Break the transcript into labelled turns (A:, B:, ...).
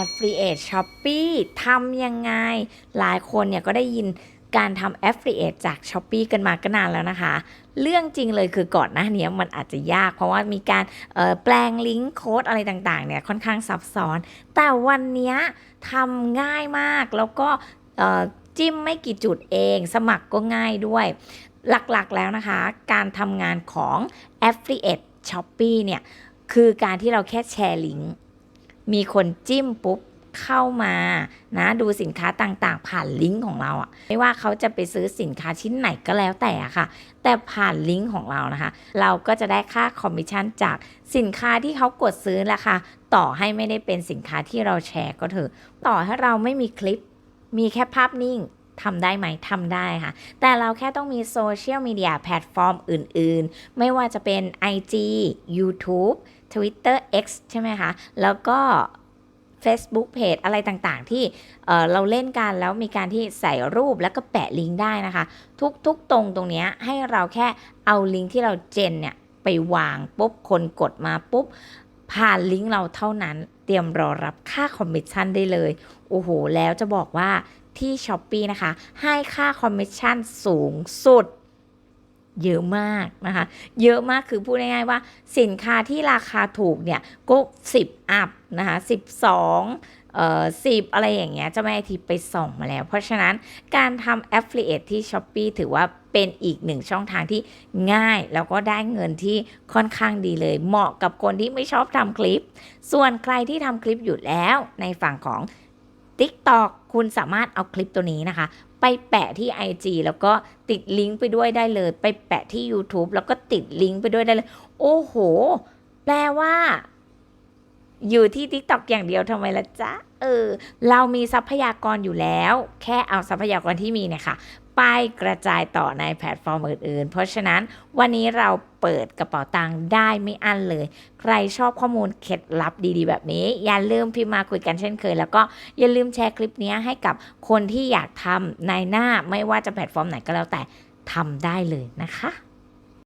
A: Affiliate Shopee ทำยังไง หลายคนเนี่ยก็ได้ยินการทำ Affiliate จาก Shopee กันมาก็นานแล้วนะคะ เรื่องจริงเลยคือก่อนหน้านี้มันอาจจะยาก เพราะว่ามีการแปลงลิงก์โค้ดอะไรต่างๆเนี่ยค่อนข้างซับซ้อน แต่วันนี้ทำง่ายมากแล้วก็จิ้มไม่กี่จุดเอง สมัครก็ง่ายด้วย หลักๆแล้วนะคะ การทำงานของ Affiliate Shopee เนี่ยคือการที่เราแค่แชร์ลิงก์ มีคนจิ้มปุ๊บเข้ามานะดูสินค้าต่างๆ ผ่านลิงก์ของเราอะไม่ว่าเขาจะไปซื้อสินค้าชิ้นไหนก็แล้วแต่ค่ะ แต่ผ่านลิงก์ของเรานะคะ เราก็จะได้ค่าคอมมิชชั่นจากสินค้าที่เขากดซื้อแหละค่ะต่อให้ไม่ได้เป็นสินค้าที่เราแชร์ก็เถอะต่อให้เราไม่มีคลิป มีแค่ภาพนิ่งทำได้ไหมทำได้ค่ะ แต่เราแค่ต้องมีโซเชียลมีเดียแพลตฟอร์มอื่น ๆ ไม่ว่าจะเป็น IG YouTube Twitter X ใช่ไหมคะ แล้วก็ Facebook Page อะไรต่างๆ ที่เเราเล่นกันแล้วมีการที่ใส่รูปแล้วก็แปะลิงก์ได้นะคะ ทุกๆตรงตรงนี้ให้เราแค่เอาลิงก์ที่เราเจนเนี่ยไปวางปุ๊บคนกดมาปุ๊บผ่านลิงก์เราเท่านั้นเตรียมรอรับค่าคอมมิชชั่นได้เลย โอ้โห แล้วจะบอกว่าที่ s h อ p e e นะคะ ให้ค่าคอมมิชชั่นสูงสุด เยอะมากนะคะ เยอะมากคือพูดง่ายๆว่าสินค้าที่ราคาถูกเนี่ยก็10อัพนะคะ12เอ่อ10อะไรอย่างเงี้ยเจะไม่ไอทีไปส่องมาแล้ว เพราะฉะนั้นการทำ Affiliate ที่ s h อ p e e ถือว่าเป็นอีกหนึ่งช่องทางที่ง่าย แล้วก็ได้เงินที่ค่อนข้างดีเลย เหมาะกับคนที่ไม่ชอบทำคลิป ส่วนใครที่ทำคลิปอยู่แล้วในฝั่งของ TikTok คุณสามารถเอาคลิปตัวนี้นะคะ ไปแปะที่ IG แล้วก็ติดลิงก์ไปด้วยได้เลย ไปแปะที่ YouTube แล้วก็ติดลิงก์ไปด้วยได้เลย โอ้โห แปลว่า อยู่ที่ TikTok อย่างเดียวทำไมละจ๊ะเออเรามีทรัพยากรอยู่แล้ว แค่เอาทรัพยากรที่มีเนี่ยค่ะ ไปกระจายต่อในแพลตฟอร์มอื่นๆ เพราะฉะนั้นวันนี้เราเปิดกระเป๋าตังค์ได้ไม่อั้นเลย ใครชอบข้อมูลเคล็ดลับดีๆ แบบนี้ อย่าลืมพิมพ์มาคุยกันเช่นเคย แล้วก็อย่าลืมแชร์คลิปนี้ให้กับคนที่อยากทำในหน้าไม่ว่าจะแพลตฟอร์มไหนก็แล้วแต่ทำได้เลยนะคะ